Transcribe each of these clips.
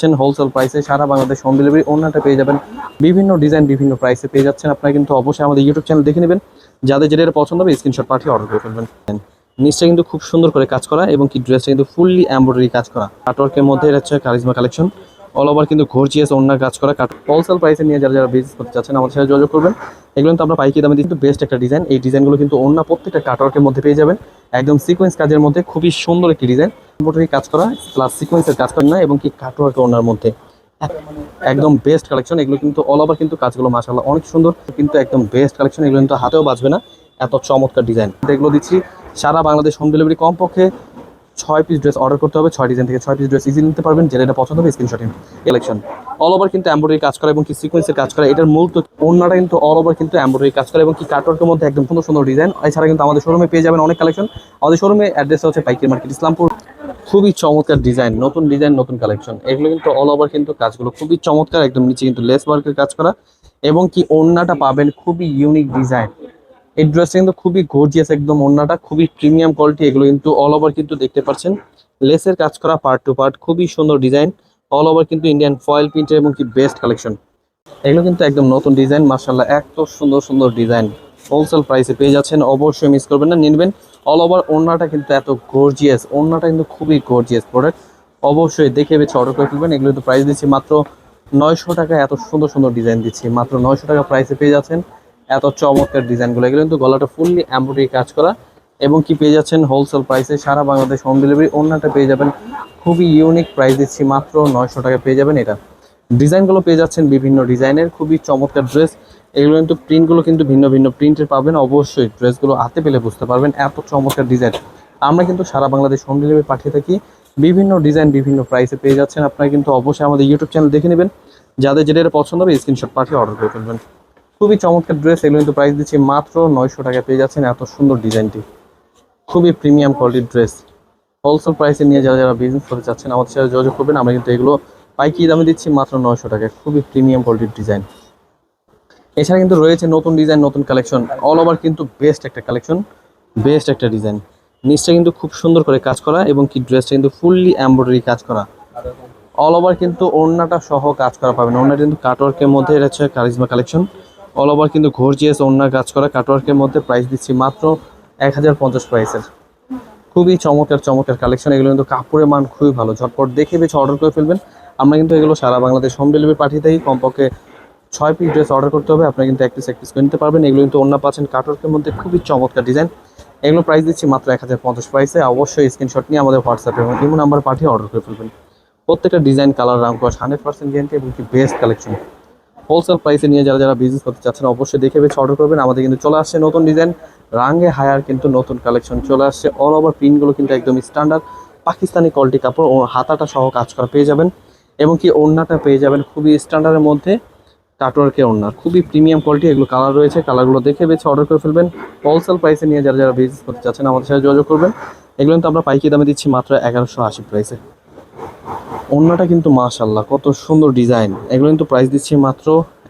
পাচ্ছেন হোলসেল প্রাইসে সারা Bangladesh home delivery অন্যটা পেয়ে যাবেন। বিভিন্ন ডিজাইন বিভিন্ন প্রাইসে পেয়ে যাচ্ছেন। আপনারা কিন্তু অবশ্যই আমাদের ইউটিউব চ্যানেল দেখে নেবেন। যাদের যেটা পছন্দ হবে স্ক্রিনশট পাঠিয়ে অর্ডার করে ফেলবেন। নিচটা কিন্তু খুব সুন্দর করে কাজ করা এবং কি ড্রেসটা কিন্তু ফুললি এমব্রয়ডারি কাজ করা। কাটওয়ার্কের মধ্যে এটা হচ্ছে কারিজমা কালেকশন অল ওভার কিন্তু ঘরজিয়াস অন্য কাজ করা কাট হোলসেল প্রাইসে নিয়ে যারা যারা বিজনেস করতে চাচ্ছেন, আমাদের সাথে যোগাযোগ করবেন। এগুলো কিন্তু আমরা পাইকি দামে কিন্তু বেস্ট একটা ডিজাইন এই ডিজাইনগুলো কিন্তু অন্য প্রত্যেকটা কাটওয়ার্কের মধ্যে পেয়ে যাবেন। একদম সিকোয়েন্স কাজের মধ্যে খুবই সুন্দর একটি ডিজাইন এমব্রয়ডারি কাজ করা প্লাস সিকোয়েন্সের কাজ করা না, এবং কি কাটওয়ার্ক ওনার মধ্যে। একদম বেস্ট কালেকশন এগুলো কিন্তু অল ওভার কিন্তু কাজগুলো মাসাল্লাহ অনেক সুন্দর। কিন্তু একদম বেস্ট কালেকশন এগুলো কিন্তু হাতেও বাজবে না। এত চমৎকার ডিজাইন এগুলো দিচ্ছি সারা বাংলাদেশ হোম ডেলিভারি কমপক্ষে ছয় পিস ড্রেস অর্ডার করতে হবে, ছয় ডিজাইন থেকে ছয় পিস ড্রেস ইজি নিতে পারবেন, যেটা এটা পছন্দ হবে স্ক্রিনশট কালেকশন অল ওভার কিন্তু এমব্রয়ডারি কাজ করা এবং কি সিকোয়েন্সের কাজ করা, এটার মূল তো অন্যটা কিন্তু অল ওভার কিন্তু এমব্রয়ডারি কাজ করা এবং কি কাটওয়ার্কের মধ্যে একদম সুন্দর সুন্দর ডিজাইন এছাড়া কিন্তু আমাদের শোরুমে পেয়ে যাবেন অনেক কালেকশন আমাদের শোরুমে অ্যাড্রেস হচ্ছে পাইকারি মার্কেট ইসলামপুর। খুবই চমৎকার ডিজাইন নতুন ডিজাইন নতুন কালেকশন এগুলো কিন্তু অল ওভার কিন্তু কাজগুলো খুবই চমৎকার, একদম নিচে কিন্তু লেস ওয়ার্কের কাজ করা এবং কি ওড়নাটা পাবেন খুবই ইউনিক ডিজাইন এই ড্রেসটা কিন্তু খুবই গর্জিয়াস একদম ওড়নাটা, খুবই প্রিমিয়াম কোয়ালিটি এগুলো কিন্তু অল ওভার কিন্তু দেখতে পাচ্ছেন। লেসের কাজ করা পার্ট টু পার্ট খুবই সুন্দর ডিজাইন অল ওভার কিন্তু ইন্ডিয়ান ফয়েল প্রিন্টের এবং কি বেস্ট কালেকশন এগুলো কিন্তু একদম নতুন ডিজাইন মার্শাল্লাহ এত সুন্দর সুন্দর ডিজাইন হোলসেল প্রাইসে পেয়ে যাচ্ছেন, অবশ্যই মিস করবেন না, নিনবেন। অল ওভার ওড়নাটা কিন্তু এত গর্জিয়াস ওড়নাটা কিন্তু খুবই গর্জিয়াস প্রোডাক্ট অবশ্যই দেখে বেছে অর্ডার করে ফেলবেন এগুলো তো প্রাইস দিচ্ছি মাত্র নয়শো টাকা এত সুন্দর সুন্দর ডিজাইন দিচ্ছি। মাত্র নয়শো টাকা প্রাইসে পেয়ে যাচ্ছেন। এত চমৎকার ডিজাইনগুলো এগুলো কিন্তু গলাটা ফুললি এমব্রয়ডারি কাজ করা। এবং কি পেয়ে যাচ্ছেন হোলসেল প্রাইসে সারা বাংলাদেশ হোম ডেলিভারি অন্যটা পেয়ে যাবেন। খুবই ইউনিক প্রাইস দিচ্ছি মাত্র নয়শো টাকা পেয়ে যাবেন এটা। ডিজাইনগুলো পেয়ে যাচ্ছেন বিভিন্ন ডিজাইনের খুবই চমৎকার ড্রেস এগুলো কিন্তু প্রিন্টগুলো কিন্তু ভিন্ন ভিন্ন প্রিন্টের পাবেন। অবশ্যই ড্রেসগুলো হাতে পেলে বুঝতে পারবেন এত চমৎকার ডিজাইন আমরা কিন্তু সারা বাংলাদেশ হোম ডেলিভারি পাঠিয়ে থাকি। বিভিন্ন ডিজাইন বিভিন্ন প্রাইসে পেয়ে যাচ্ছেন। আপনারা কিন্তু অবশ্যই আমাদের ইউটিউব চ্যানেল দেখে নেবেন। যাদের যেটা পছন্দ হবে স্ক্রিনশট পাঠিয়ে অর্ডার করে ফেলবেন। খুবই চমৎকার ড্রেস এগুলো কিন্তু প্রাইস দিচ্ছি মাত্র নয়শো টাকা পেয়ে যাচ্ছেন এত সুন্দর ডিজাইনটি খুবই প্রিমিয়াম কোয়ালিটির ড্রেস হোলসেল প্রাইসে নিয়ে যারা যারা বিজনেস করতে চাচ্ছেন, আমাদের সাথে যোগাযোগ করবেন। আমরা কিন্তু এগুলো পাইকি দামে দিচ্ছি মাত্র নয়শো টাকায়। খুবই প্রিমিয়াম কোয়ালিটির ডিজাইন এছাড়া কিন্তু রয়েছে নতুন ডিজাইন নতুন কালেকশন অল ওভার কিন্তু বেস্ট একটা কালেকশন বেস্ট একটা ডিজাইন নিচটা কিন্তু খুব সুন্দর করে কাজ করা এবং কি ড্রেসটা কিন্তু ফুললি এমব্রয়ডারি কাজ করা। অল ওভার কিন্তু ওড়নাটা সহ কাজ করা পাবেন। ওড়নাটা কিন্তু কাটওয়ার্কের মধ্যে এটা হচ্ছে কারিজমা কালেকশন অল ওভার কিন্তু ঘরজিয়াস ওড়নার কাজ করা কাটওয়ার্কের মধ্যে প্রাইস দিচ্ছি মাত্র এক হাজার পঞ্চাশ প্রাইসের খুবই চমৎকার চমৎকার কালেকশন এগুলো কিন্তু কাপড়ের মান খুবই ভালো। ঝটপট দেখে বেছে অর্ডার করে ফেলবেন। আমরা কিন্তু এগুলো সারা বাংলাদেশ হোম ডেলিভারি পাঠিয়ে থাকি কমপক্ষে ছয় পিস ড্রেস অর্ডার করতে হবে। আপনি কিন্তু এক পিস এক পিস করে নিতে পারবেন। এগুলো কিন্তু অন্য পাচ্ছেন কাটওয়ার্কের মধ্যে খুবই চমৎকার ডিজাইন এগুলো প্রাইস দিচ্ছি মাত্র এক হাজার পঞ্চাশ প্রাইসে অবশ্যই স্ক্রিনশট নিয়ে আমাদের হোয়াটসঅ্যাপে এবং ইমো নাম্বার পাঠিয়ে অর্ডার করে ফেলবেন। প্রত্যেকটা ডিজাইন কালার রাম কস হান্ড্রেড পার্সেন্ট গ্যারেন্টি এবং কি বেস্ট কালেকশন হোলসেল প্রাইসে নিয়ে যারা যারা বিজনেস করতে চাচ্ছেন, অবশ্যই দেখে বেছে অর্ডার করবেন। আমাদের কিন্তু চলে আসছে নতুন ডিজাইন রাঙ্গে হায়ার কিন্তু নতুন কালেকশন চলে আসছে। অল ওভার প্রিন্টগুলো কিন্তু একদম স্ট্যান্ডার্ড পাকিস্তানি কোয়ালিটি কাপড় ও হাতাটা সহ কাজ করা পেয়ে যাবেন। এবং কি ওড়নাটা পেয়ে যাবেন খুবই স্ট্যান্ডার্ডের মধ্যে কাটওয়ার্কের ওড়না। খুবই প্রিমিয়াম কোয়ালিটি এগুলো কালার রয়েছে। কালারগুলো দেখে বেছে অর্ডার করে ফেলবেন। হোলসেল প্রাইসে নিয়ে যারা যারা বিজনেস করতে চাচ্ছেন, আমাদের সাথে যোগাযোগ করবেন। এগুলো কিন্তু আমরা পাইকি দামে দিচ্ছি মাত্র এগারোশো আশি প্রাইসে ওড়নাটা কিন্তু মাশাল্লাহ কত সুন্দর ডিজাইন। এগুলো কিন্তু প্রাইস দিচ্ছি মাত্র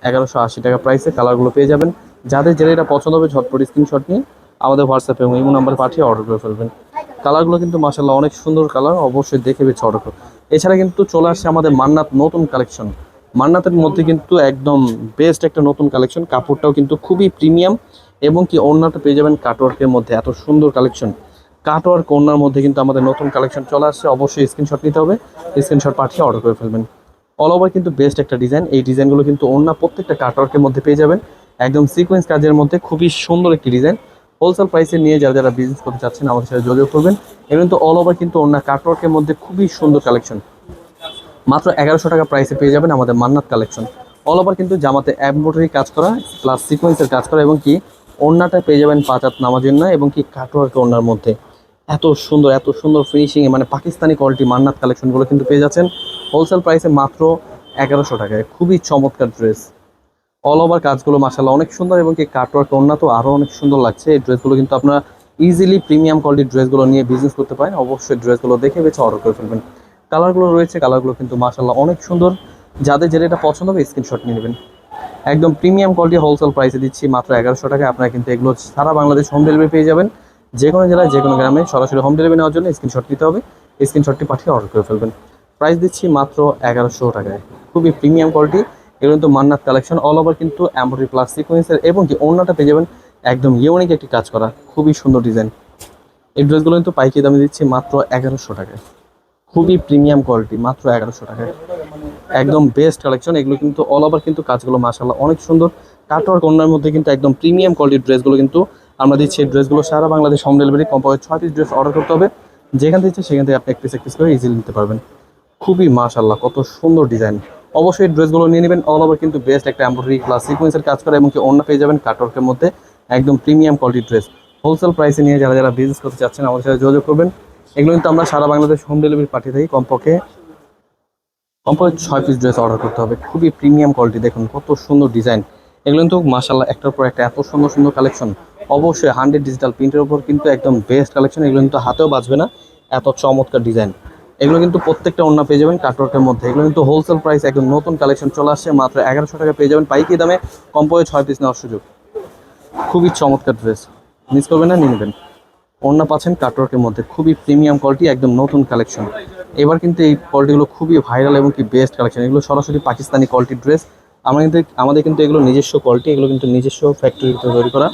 এগারোশো আশি টাকা প্রাইসে কালারগুলো পেয়ে যাবেন। যাদের যেটা এটা পছন্দ হবে ঝটপট স্ক্রিনশট নিয়ে আমাদের হোয়াটসঅ্যাপে এবং ইমো নাম্বার পাঠিয়ে অর্ডার করে ফেলবেন। কালারগুলো কিন্তু মাশাল্লাহ অনেক সুন্দর কালার অবশ্যই দেখে বেছে অর্ডার করুন। এছাড়া কিন্তু চলে আসছে আমাদের মান্নাত নতুন কালেকশন মান্নাতের মধ্যে কিন্তু একদম বেস্ট একটা নতুন কালেকশন কাপড়টাও কিন্তু খুবই প্রিমিয়াম এবং কি ওড়নাটা পেয়ে যাবেন কাটওয়ার্কের মধ্যে। এত সুন্দর কালেকশন কাটওয়ার্ক ওড়নার মধ্যে কিন্তু আমাদের নতুন কালেকশন চলে আসছে। অবশ্যই স্ক্রিনশট নিতে হবে। স্ক্রিনশট পাঠিয়ে অর্ডার করে ফেলবেন। অল ওভার কিন্তু বেস্ট একটা ডিজাইন এই ডিজাইনগুলো কিন্তু ওড়না প্রত্যেকটা কাটওয়ার্কের মধ্যে পেয়ে যাবেন। একদম সিকোয়েন্স কাজের মধ্যে খুবই সুন্দর একটি ডিজাইন হোলসেল প্রাইসে নিয়ে যারা যারা বিজনেস করতে চাচ্ছেন আমাদের সাথে যোগাযোগ করবেন। এবং কিন্তু অল ওভার কিন্তু ওড়না কাটওয়ার্কের মধ্যে খুবই সুন্দর কালেকশন মাত্র এগারোশো টাকা প্রাইসে পেয়ে যাবেন আমাদের মান্নাত কালেকশন অল ওভার কিন্তু জামাতে এমব্রয়ডারি কাজ করা প্লাস সিকোয়েন্সের কাজ করা এবং কি, ওড়নাটা পেয়ে যাবেন পাঁচ হাত নামাজের না এবং কি কাটওয়ার্ক ওড়নার মধ্যে। এত সুন্দর এত সুন্দর ফিনিশিং মানে পাকিস্তানি কোয়ালিটি মান্নাত কালেকশনগুলো কিন্তু পেয়ে যাচ্ছেন। হোলসেল প্রাইসে মাত্র এগারোশো টাকায়। খুবই চমৎকার ড্রেস অল ওভার কাজগুলো মাসাল্লাহ অনেক সুন্দর এবং কি কাটওয়ার্ক ওড়না তো আরও অনেক সুন্দর লাগছে। এই ড্রেসগুলো কিন্তু আপনারা ইজিলি প্রিমিয়াম কোয়ালিটির ড্রেসগুলো নিয়ে বিজনেস করতে পারেন। অবশ্যই ড্রেসগুলো দেখে বেছে অর্ডার করে ফেলবেন। কালারগুলো রয়েছে কালারগুলো কিন্তু মাসাল্লাহ অনেক সুন্দর। যাদের যেটা এটা পছন্দ হবে স্ক্রিনশট নিয়ে নেবেন। একদম প্রিমিয়াম কোয়ালিটি হোলসেল প্রাইসে দিচ্ছি মাত্র এগারোশো টাকায়। আপনারা কিন্তু এগুলো সারা বাংলাদেশ হোম ডেলিভারি পেয়ে যাবেন। যে কোনো জেলায় যে কোনো গ্রামে সরাসরি হোম ডেলিভারি নেওয়ার জন্য স্ক্রিনশট নিতে হবে। স্ক্রিনশটটি পাঠিয়ে অর্ডার করে ফেলবেন। প্রাইস দিচ্ছি মাত্র এগারোশো টাকায়। খুবই প্রিমিয়াম কোয়ালিটি এগুলো কিন্তু মান্নাত কালেকশন অল ওভার কিন্তু এমব্রয়ডারি প্লাস সিকোয়েন্সের এবং কি অন্যটা পেয়ে যাবেন একদম ইউনিক একটি কাজ করা। খুবই সুন্দর ডিজাইন এই ড্রেসগুলো কিন্তু পাইকি দামে দিচ্ছি মাত্র এগারোশো টাকায়। খুবই প্রিমিয়াম কোয়ালিটি মাত্র এগারোশো টাকায়। একদম বেস্ট কালেকশন এগুলো কিন্তু অল ওভার কিন্তু কাজগুলো মাসাল্লাহ অনেক সুন্দর। কাটওয়ার্ক অন্যের মধ্যে কিন্তু একদম প্রিমিয়াম কোয়ালিটির ড্রেসগুলো কিন্তু আমরা দিচ্ছি এই ড্রেসগুলো সারা বাংলাদেশ হোম ডেলিভারি কমপক্ষে ছয় পিস ড্রেস অর্ডার করতে হবে। যেখান থেকে সেখান থেকে আপনি এক পিস এক পিস করে ইজিলি নিতে পারবেন। খুবই মাশাল্লাহ কত সুন্দর ডিজাইন অবশ্যই ড্রেসগুলো নিয়ে নেবেন। অল ওভার কিন্তু বেস্ট একটা এমব্রয়ডারি প্লাস সিকোয়েন্সের কাজ করে এবং কি অন্য পেয়ে যাবেন কাটওয়ার্কের মধ্যে একদম প্রিমিয়াম কোয়ালিটির ড্রেস হোলসেল প্রাইসে নিয়ে যারা যারা বিজনেস করতে চাচ্ছেন, আমাদের সাথে যোগাযোগ করবেন। এগুলো কিন্তু আমরা সারা বাংলাদেশ হোম ডেলিভারি পাঠিয়ে থাকি। কমপক্ষে কমপক্ষে ছয় পিস ড্রেস অর্ডার করতে হবে। খুবই প্রিমিয়াম কোয়ালিটি দেখুন কত সুন্দর ডিজাইন এগুলো কিন্তু মাসাল্লাহ একটার পর একটা এত সুন্দর সুন্দর কালেকশন অবশ্যই হান্ড্রেড ডিজিটাল প্রিন্টের উপর কিন্তু একদম বেস্ট কালেকশন এগুলো কিন্তু হাতেও বাঁচবে না। এত চমৎকার ডিজাইন এগুলো কিন্তু প্রত্যেকটা অন্য পেয়ে যাবেন কাটওয়ার্কের মধ্যে। এগুলো কিন্তু হোলসেল প্রাইস একদম নতুন কালেকশন চলে আসছে, মাত্র এগারোশো টাকা পেয়ে যাবেন পাইকি দামে কমপক্ষে ছয় পিস নেওয়ার সুযোগ। খুবই চমৎকার ড্রেস মিস করবেন না, নিয়ে নেবেন। অন্য পাচ্ছেন কাটওয়ার্কের মধ্যে, খুবই প্রিমিয়াম কোয়ালিটি একদম নতুন কালেকশন এবার কিন্তু এই কোয়ালিটিগুলো খুবই ভাইরাল এবং কি বেস্ট কালেকশন এগুলো সরাসরি পাকিস্তানি কোয়ালিটির ড্রেস কিন্তু আমাদের কিন্তু এগুলো নিজস্ব কোয়ালিটি এগুলো কিন্তু নিজস্ব ফ্যাক্টরিতে তৈরি করা।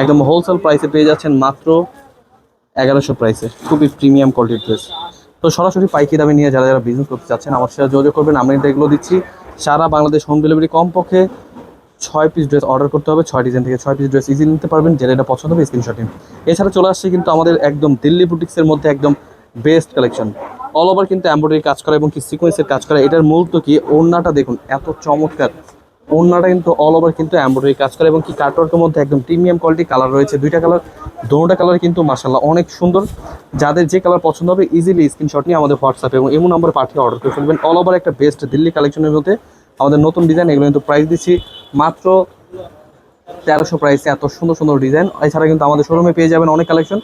একদম হোলসেল প্রাইসে পেয়ে যাচ্ছেন মাত্র এগারোশো প্রাইসে খুবই প্রিমিয়াম কোয়ালিটির ড্রেস তো সরাসরি পাইকি দামে নিয়ে যারা যারা বিজনেস করতে চাচ্ছেন, আমার সাথে যোগাযোগ করবেন। আমরা কিন্তু এগুলো দিচ্ছি। সারা বাংলাদেশ হোম ডেলিভারি কমপক্ষে ছয় পিস ড্রেস অর্ডার করতে হবে, ছয় ডিজাইন থেকে ছয় পিস ড্রেস ইজি নিতে পারবেন। যেটা এটা পছন্দ হবে স্ক্রিনশট এছাড়া চলে আসছে কিন্তু আমাদের একদম দিল্লি বুটিক্সের মধ্যে একদম বেস্ট কালেকশন অল ওভার কিন্তু এমব্রয়ডারি কাজ করা এবং কি সিকোয়েন্সের কাজ করা, এটার মূল তো কি? ওড়নাটা দেখুন, এত চমৎকার। ওড়নাটা কিন্তু অল ওভার কিন্তু এমব্রয়ডারি কাজ করে এবং কি কাটওয়ার্কের মধ্যে একদম প্রিমিয়াম কোয়ালিটি কালার রয়েছে। দুইটা কালার দোনোটা কালার কিন্তু মাসাল্লাহ অনেক সুন্দর। যাদের যে কালার পছন্দ হবে ইজিলি স্ক্রিনশট নিয়ে আমাদের হোয়াটসঅ্যাপে এবং এমন নম্বরে পাঠিয়ে অর্ডার করে ফেলবেন। অল ওভার একটা বেস্ট দিল্লি কালেকশনের মধ্যে আমাদের নতুন ডিজাইন এগুলো কিন্তু প্রাইস দিচ্ছি। মাত্র তেরোশো প্রাইসে এত সুন্দর সুন্দর ডিজাইন এছাড়া কিন্তু আমাদের শোরুমে পেয়ে যাবেন অনেক কালেকশন